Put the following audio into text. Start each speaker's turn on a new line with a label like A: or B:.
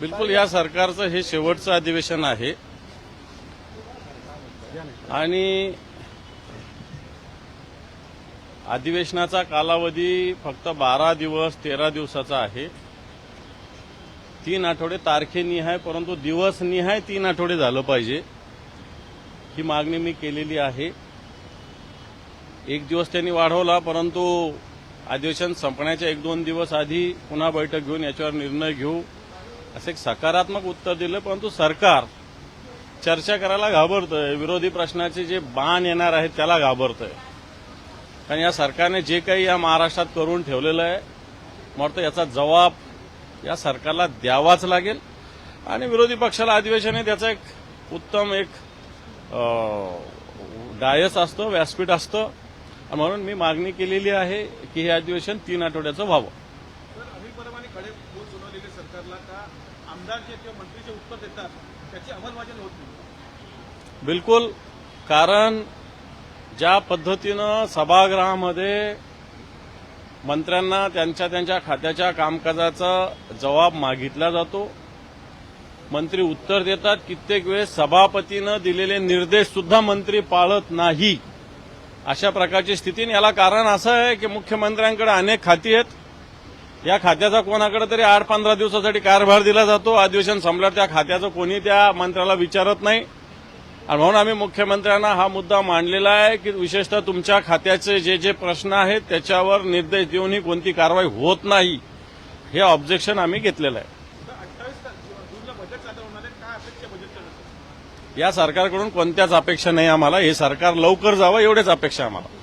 A: बिलकुल या सरकारचं हे शेवटचं अधिवेशन आहे. आणि अधिवेशनाचा कालावधी फक्त बारा दिवस तेरा दिवसाचा आहे. तीन आठवडे तारखेनिहाय परंतु दिवसनिहाय तीन आठवडे झालं पाहिजे. ही मागणी मी केलेली आहे. एक दिवस त्यांनी वाढवला परंतु अधिवेशन संपण्याच्या एक दोन दिवस आधी पुन्हा बैठक घेऊन याच्यावर निर्णय घेऊ. असं एक सकारात्मक उत्तर दिलं परंतु सरकार चर्चा करायला घाबरतंय. विरोधी प्रश्नाचे जे बाण येणार आहेत त्याला घाबरतंय. कारण या सरकारने जे काही या महाराष्ट्रात करून ठेवलेलं आहे मला वाटतं याचा जबाब या सरकारला द्यावाच लागेल. आणि विरोधी पक्षाला अधिवेशन हे त्याचा एक उत्तम एक डायस असतं व्यासपीठ असतं. म्हणून मी मागणी केलेली आहे की हे अधिवेशन तीन आठवड्याचं व्हावं.
B: तर अभिप्रमाणे खडे बोल सुनावलेले सरकारला का आमदार जे किंवा मंत्री जे उत्तर देतात त्याची अंमलबजावणी होत नाही?
A: बिलकुल कारण ज्या पद्धतीनं सभागृहामध्ये मंत्र्यांना त्यांच्या त्यांच्या खात्याच्या कामकाजाचा जबाब मागितला जातो मंत्री उत्तर देतात कित्येक वेळेस सभापतीनं दिलेले निर्देश सुद्धा मंत्री पाळत नाही. अशा प्रकारची स्थिती याला कारण असं आहे की मुख्यमंत्र्यांकडे अनेक खाती आहेत या खात्याचा कोणाकडे तरी आठ पंधरा दिवसासाठी कारभार दिला जातो. अधिवेशन संपल्यावर त्या खात्याचं कोणी त्या मंत्र्याला विचारत नाही. आणि म्हणून आम्ही मुख्यमंत्र्यांना हा मुद्दा मांडलेला आहे की विशेषतः तुमच्या खात्याचे जे जे प्रश्न आहेत त्याच्यावर निर्देश देऊनही कोणती कारवाई होत नाही हे ऑब्जेक्शन आम्ही घेतलेलं आहे. या सरकारकडून कोणत्याच अपेक्षा नाही आम्हाला. हे सरकार लवकर जावं एवढेच अपेक्षा आम्हाला.